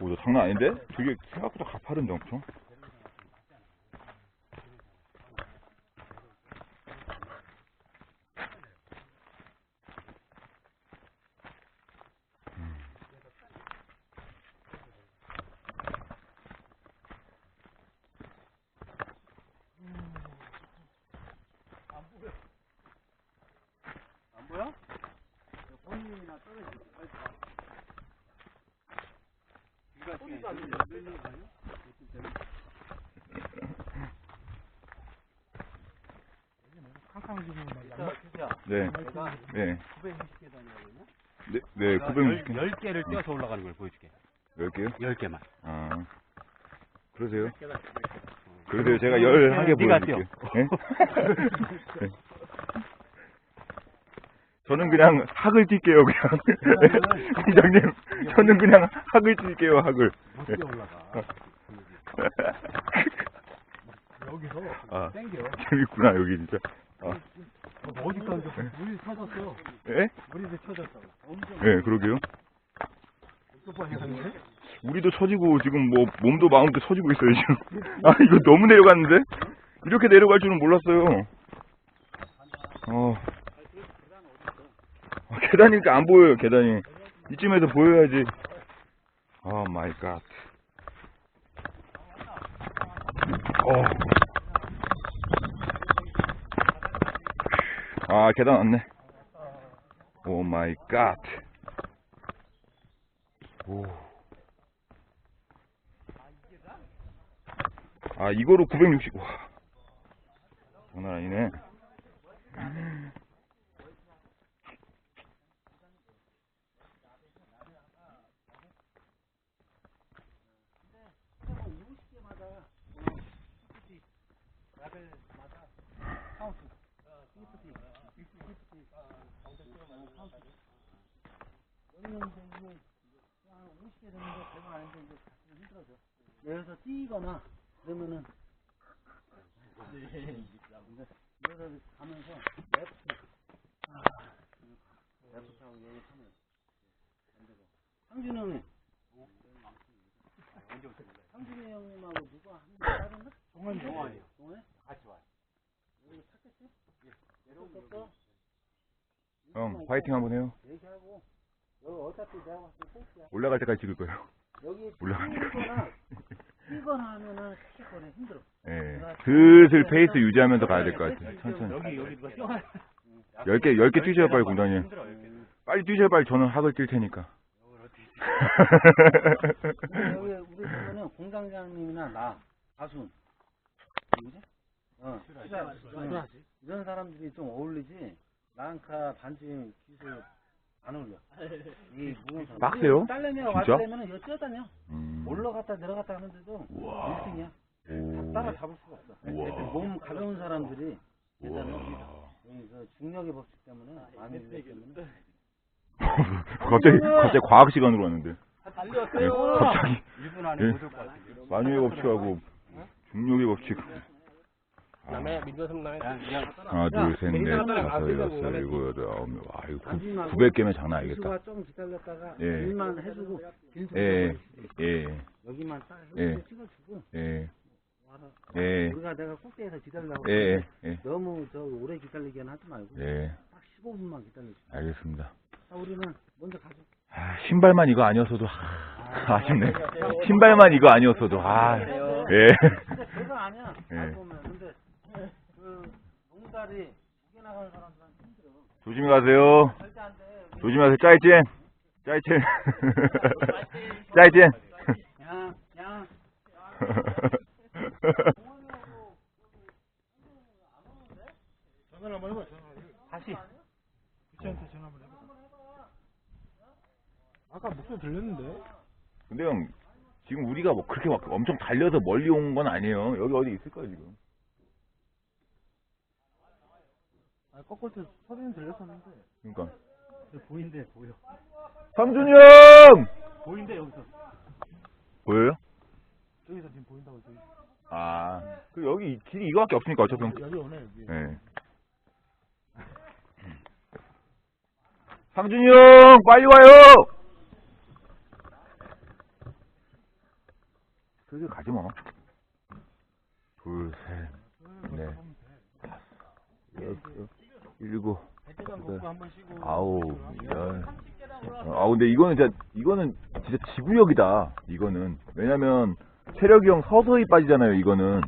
오, 너 장난 아닌데? 저게 생각보다 가파른데 엄청? 안 보여? 본인이나 떨어지고 빨리 소리가 안 들리는 거 아니야? 네, 네, 960개 다녀거든요. 네, 네, 960개. 10 개를 떼어서 올라가는 걸 보여줄게. 10개요? 10개만. 아, 그러세요? 그러세요. 제가 11개 네가 보여드릴게요. 네? 네. 저는 그냥 학을 뛸게요, 그냥. 회장님, 저는 그냥 학을 뛸게요, 학을. 못 뛰어 올라가. 여기서 아, 땡겨. 재밌구나, 여기 진짜. 아, 어디 가는데 물이 터졌어. 예? 물이 터졌어. 엄청 예, 그러게요. 우리도 처지고, 지금 뭐, 몸도 마음도 처지고 있어요, 지금. 아, 이거 너무 내려갔는데? 이렇게 내려갈 줄은 몰랐어요. 어. 아, 계단이니까 안 보여요, 계단이. 이쯤에서 보여야지. 아, 마이 갓. 어. 아, 계단 왔네. 오 마이 갓. 오. 아, 이거로 960, 와. 장난 아니네. 여기서 뛰거나 그러면은 여기서 가면서 레프트 아, 레프트하고 여기 하면 안 되고 상준이 형님 상준이 형님하고 누가 한분 다른가? 동환이 와요 여기 찾겠지? 내려오겠어? 형, 화이팅 한번 해요. 얘기하고 여기 어차피 내가 봤을 때 꼭지야 올라갈 때까지 찍을 거예요. 여기 올라갈 뛰거나 뛰거나 하면은 시거나 힘들어 예. 슬슬 페이스 유지하면서 가야 될 것 같아요. 천천히. 여기 여기 누가 뛰어야 10개, 10개 뛰셔요, 빨리, 공장님. 빨리 뛰셔요, 빨리. 저는 학을 뛸 테니까. 여기 우리 보면은 공장장님이나 나 가순 누구지? 어, 이런 사람들이 좀 어울리지 랑카 반지 기술 안 어울려. 이 무거운 사람. 빡세요? 딸내미가 진짜? 와달라면 이거 뛰어다녀. 음. 올라갔다 내려갔다 하는데도 우와. 1등이야. 오. 따라 잡을 수가 없어. 우와. 몸 가벼운 사람들이. 여기 그 중력의 법칙 때문에 많이 되기 때문에 갑자기, 갑자기 과학 시간으로 왔는데. 예, 갑자기. 1분 안에 예. 만유의 법칙하고 중력의 법칙. 아, 하나, 둘, 셋, 넷, 다섯, 여섯, 일곱, 여덟, 아홉, 명. 와, 이거 900 개면 장난 아니겠다. 좀 기다렸다가 예. 일만 해주고 길 예, 좀 예, 여기만 딱 예. 찍어주고 예. 예, 우리가 내가 꼭대기에서 기다리려고 예, 예, 너무 저 오래 기다리게는 하지 말고 예, 딱 15분만 기다려주고 알겠습니다. 자 우리는 먼저 가죠 아, 신발만 이거 아니었어도, 아, 아쉽네. 신발만 이거 아니었어도, 아, 예. 근데 별거 아니야 예. 알 보면 근데 그 농다리 두개 나가는 사람들한테 힘들어 안돼 조심하세요. 짜이찐. 짜이찐. 짜이찐. 야야 전화 한번 해봐. 다시 유치한테 전화 한번 해봐. 아까 목소리 들렸는데? 근데 형, 지금 우리가 뭐 그렇게 막 엄청 달려서 멀리 온 건 아니에요. 여기 어디 있을 거예요, 지금. 아, 꺾을 때 소리는 들렸었는데. 그러니까. 보인대 보여 상준이 형! 보인대 여기서 보여요? 저기서 지금 보인다고 저기. 아, 그 여기 길이 이거밖에 없으니까 어차피 형. 여기 오네 여기. 예. 상준이 형, 빨리 와요! 슬슬 가지 뭐. 둘, 셋, 넷, 다섯, 여섯, 일곱, 쉬고. 아홉, 열. 아 근데 이거는 진짜 이거는 진짜 지구력이다. 이거는 왜냐면 체력이 형 서서히 빠지잖아요. 이거는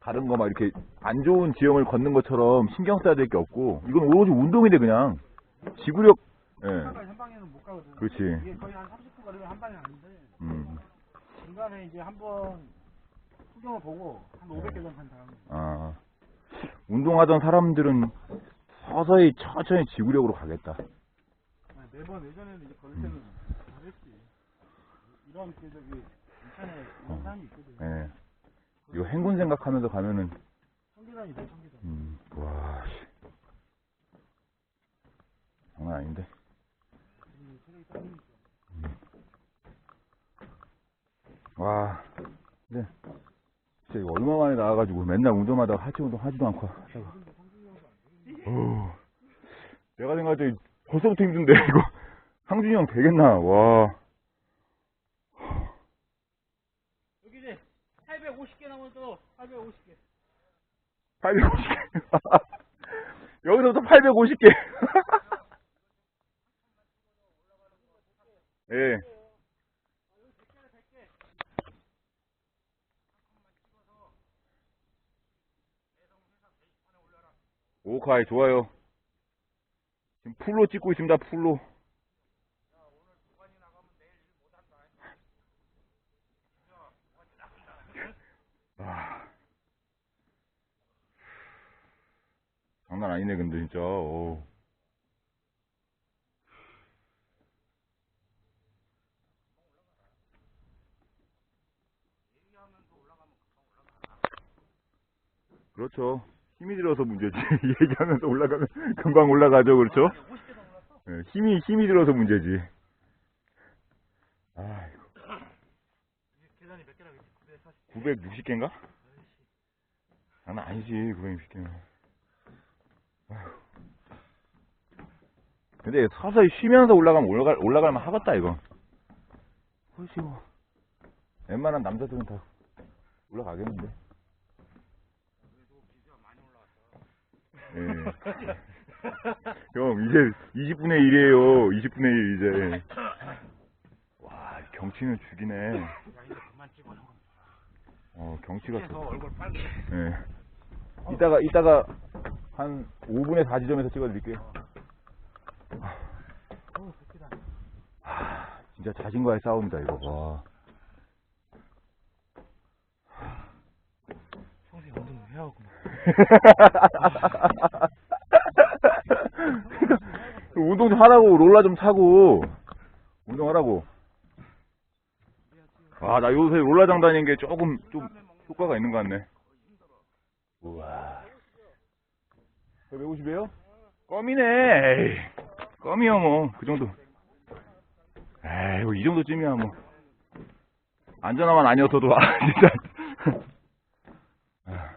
다른 거 막 이렇게 안 좋은 지형을 걷는 것처럼 신경 써야 될 게 없고 이건 오로지 운동인데 그냥 지구력. 예. 한, 한. 그렇지. 이게 거의 한 30분 거리면 한 방에 아닌데 음. 중간에 이제 한번 풍경을 보고 한 500계단 간 다음에 아 운동하던 사람들은 서서히 천천히 지구력으로 가겠다. 아, 매번 예전에는 이제 걸을 때는 잘했지. 이런 그 저기 인천에 이런 사람이 있거든. 예. 이거 행군 생각하면서 가면은 청계단이 돼 청계단. 음, 와, 씨. 장난 아닌데. 이 체력이 떨어지니까. 와, 근데 진짜 이거 얼마 만에 나와가지고 맨날 운동하다가 하체 운동 하지도 않고 하다가. 어우, 내가 생각할 때 벌써부터 힘든데 이거 상준이 형 되겠나? 와, 여기 이제 850개 남았어. 850개. 850개. 여기서부터 850개. 예. 오카이 좋아요. 지금 풀로 찍고 있습니다. 풀로. 아. 장난 아니네 근데 진짜. 오. 그렇죠. 힘이 들어서 문제지. 얘기하면서 올라가면 금방 올라가죠. 그렇죠? 예, 힘이, 힘이 들어서 문제지. 아이고. 계단이 몇 개라고 했지? 940. 960개인가? 장난 아니지, 960개는. 근데 서서히 쉬면서 올라가면 올라갈, 올라갈만 하겠다, 이거. 훨씬 뭐. 웬만한 남자들은 다 올라가겠는데. 예. 형, 이제 20분의 1이에요. 20분의 1 이제. 와, 경치는 죽이네. 어, 경치가 좋다. 얼굴 빨개. 예. 이따가, 이따가 한 5분의 4 지점에서 찍어드릴게요. 어, 백계단. 하, 진짜 자신과의 싸움이다, 이거. 와. 평소에 운동을 해야 하구나. 그러니까 운동 좀 하라고, 롤라 좀 차고, 운동하라고. 아, 나 요새 롤라장 다니는 게 조금, 좀, 효과가 있는 것 같네. 우와. 150이에요? 껌이네, 에이. 껌이야, 뭐. 그 정도. 에이, 뭐 이 정도쯤이야, 뭐. 안전화만 아니었어도, 아, 진짜. 아.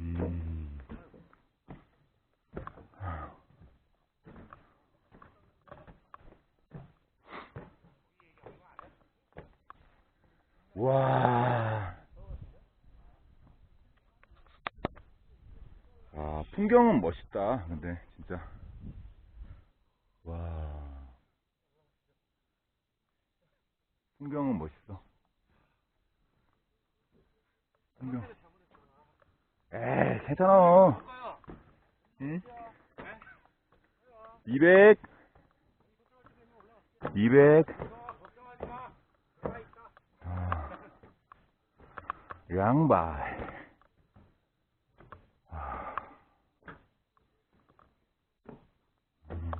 음. 와. 아, 풍경은 멋있다. 근데 진짜. 와. 풍경은 멋있어. 풍경. 에이, 괜찮아. 응? 200. 200. 아, 양발. 아. 음.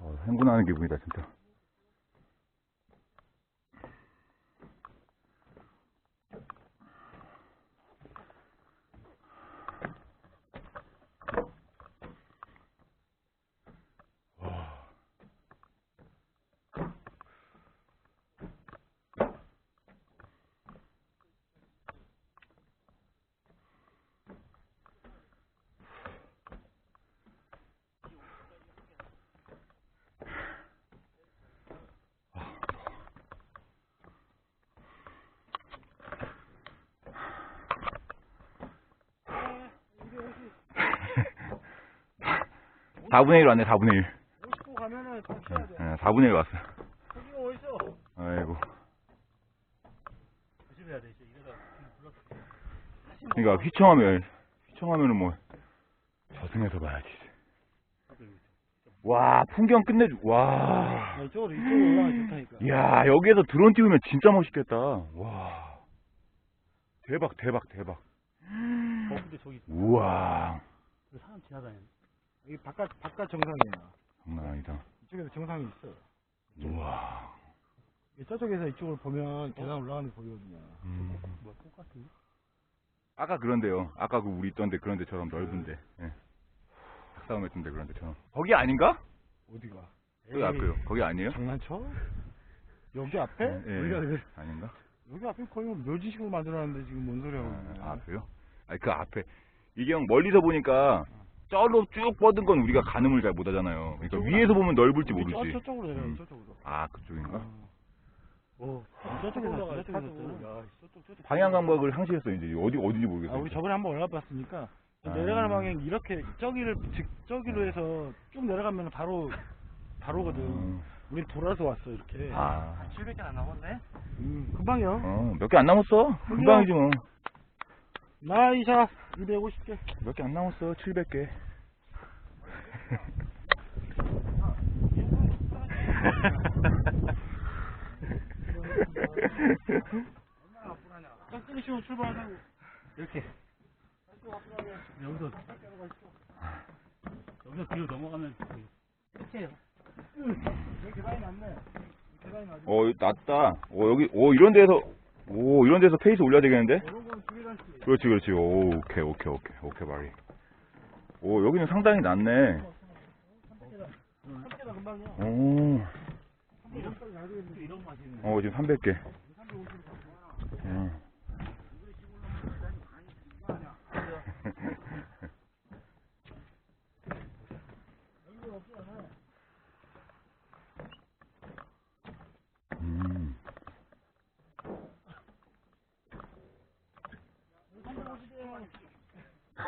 어, 행군하는 기분이다, 진짜. 4분의 1 왔네, 4분의 1. 50분 가면은 다 켜야 돼. 예, 4분의 1 왔어. 저기가 어딨어? 아이고. 조심해야 돼, 이제 이러다 불렀어. 그러니까 휘청하면, 휘청하면은 뭐, 저승에서 봐야지. 와, 풍경 끝내주, 와. 야, 이쪽으로, 이쪽으로 올라가면 좋다니까. 이야, 여기에서 드론 띄우면 진짜 멋있겠다. 와. 대박, 대박, 대박. 어, 근데 저기 우와. 그 사람 지나다니네. 여기 바깥, 바깥 정상이야. 장난 아니다. 이쪽에서 정상이 있어. 우와. 저쪽에서 이쪽으로 보면 계단 올라가는 게 보이거든요. 음. 뭐, 똑같은데? 아까 그런데요. 아까 그 우리 있던 데 그런 데처럼 넓은데. 예. 닭싸움 했던 데 그런 데처럼. 거기 아닌가? 어디가? 여기 앞에요. 거기 아니에요? 장난쳐? 여기 앞에? 예. 여기가 왜- 아닌가? 여기 앞에 거의 뭐 묘지식으로 만들어놨는데 지금 뭔 소리 하고 아, 거야? 앞에요? 아니, 그 앞에. 이게 형 멀리서 보니까 저로 쭉 뻗은 건 우리가 가늠을 잘 못하잖아요. 그러니까 저쪽은 위에서 보면 넓을지 모르지. 저, 저쪽으로 내려, 음. 저쪽으로. 아, 그쪽인가? 오, 저쪽에서 저쪽에서 저쪽, 저쪽. 방향 감각을 상실했어, 이제. 어디, 어딘지 모르겠어. 아, 우리 저번에 한번 올라봤으니까 아. 내려가는 방향 이렇게 저기를 즉 저기로 해서 쭉 내려가면 바로 바로거든. 음. 우리 돌아서 왔어 이렇게. 아. 700개 안 남았네. 음, 금방이요. 어, 몇 개 안 남았어. 금방이지 뭐. 나이샤 250개. 몇 개 안 남았어. 700개. 깍두기 씌워 출발하자고. 이렇게. 여기서 여기서 뒤로 넘어가면 끝이에요. 여기 계단이 낮네. 계단이 낮네. 어, 여기 낮다. 어, 여기, 오, 이런 데서, 오, 이런 데서 페이스 올려야 되겠는데? 그렇지, 그렇지. 오, 오케이, 오케이, 오케이, 오케이, 바리. 오, 여기는 상당히 낮네. 오. 어, 지금 300개. 음. 음.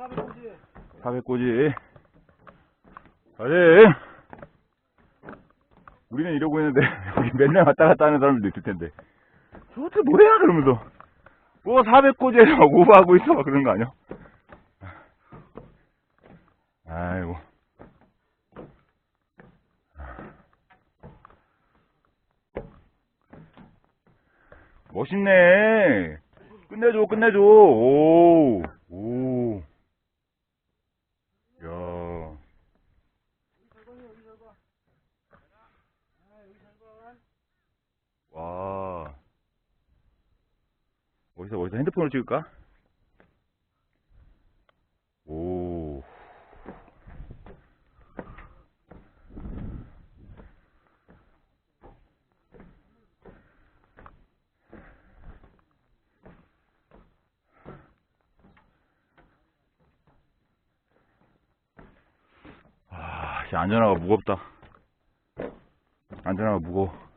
사백고지 사백고지. 400고지. 가지. 우리는 이러고 있는데, 맨날 왔다 갔다 하는 사람들도 있을 텐데. 저것들 뭐야? 그러면서. 뭐 400고지에서 막 오버하고 있어? 막 그런 거 아니야? 아이고. 멋있네. 끝내줘, 끝내줘. 오, 오. 야. 와. 어디서, 어디서 핸드폰으로 찍을까? 오. 아, 씨, 안전화가 무겁다. 안전화가 무거워.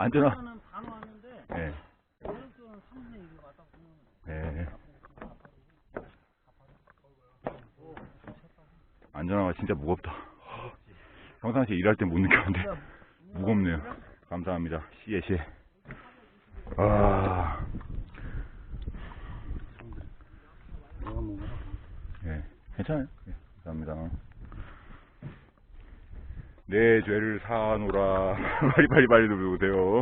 반 왔는데 예, 오른쪽은 3분의 1로 왔다 보면 예. 안전화가 진짜 무겁다. 평상시에 일할 때 못 느꼈는데 무겁네요. 감사합니다. 시에 시에. 아, 먹어라. 예, 괜찮아요. 예, 감사합니다. 내 죄를 사노라. 빨리 빨리 빨리 들어오세요.